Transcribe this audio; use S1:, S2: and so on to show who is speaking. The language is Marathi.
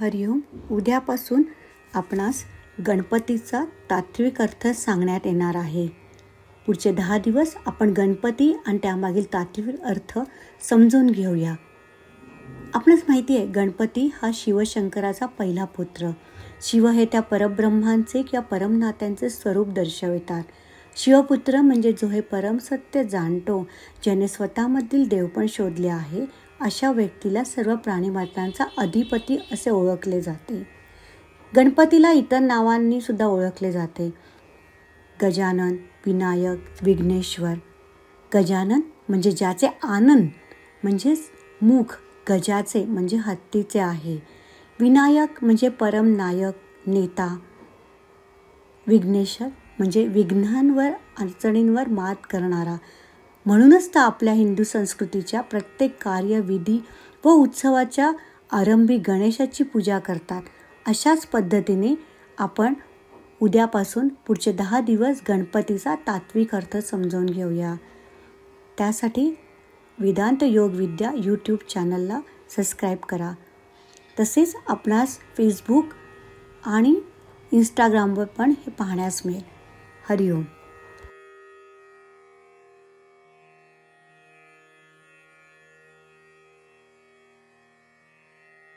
S1: हरिओम. उद्यापासून आपणास गणपतीचा तात्विक अर्थ सांगण्यात येणार आहे. पुढचे दहा दिवस आपण गणपती आणि त्यामागील तात्विक अर्थ समजून घेऊया. आपणास माहिती आहे गणपती हा शिवशंकराचा पहिला पुत्र. शिव हे त्या परब्रह्मांचे किंवा परमनाथ्यांचे स्वरूप दर्शवितात. शिवपुत्र म्हणजे जो हे परमसत्य जाणतो ज्याने स्वतःमधील देवपण शोधले आहे अशा व्यक्तीला सर्व प्राणीमात्रांचा अधिपती असे ओळखले जाते. गणपतीला इतर नावांनी सुद्धा ओळखले जाते. गजानन विनायक विघ्नेश्वर. गजानन म्हणजे ज्याचे आनंद म्हणजेच मुख गजाचे म्हणजे हत्तीचे आहे. विनायक म्हणजे परमनायक नेता. विघ्नेश्वर म्हणजे विघ्नांवर अडचणींवर मात करणारा. म्हणूनच तर आपल्या हिंदू संस्कृतीच्या प्रत्येक कार्यविधी व उत्सवाच्या आरंभी गणेशाची पूजा करतात. अशाच पद्धतीने आपण उद्यापासून पुढचे दहा दिवस गणपतीचा तात्विक अर्थ समजावून घेऊया. त्यासाठी वेदांत योग विद्या यूट्यूब चॅनलला सबस्क्राईब करा. तसेच आपणास फेसबुक आणि इंस्टाग्रामवर पण हे पाहण्यास मिळेल. हरिओम.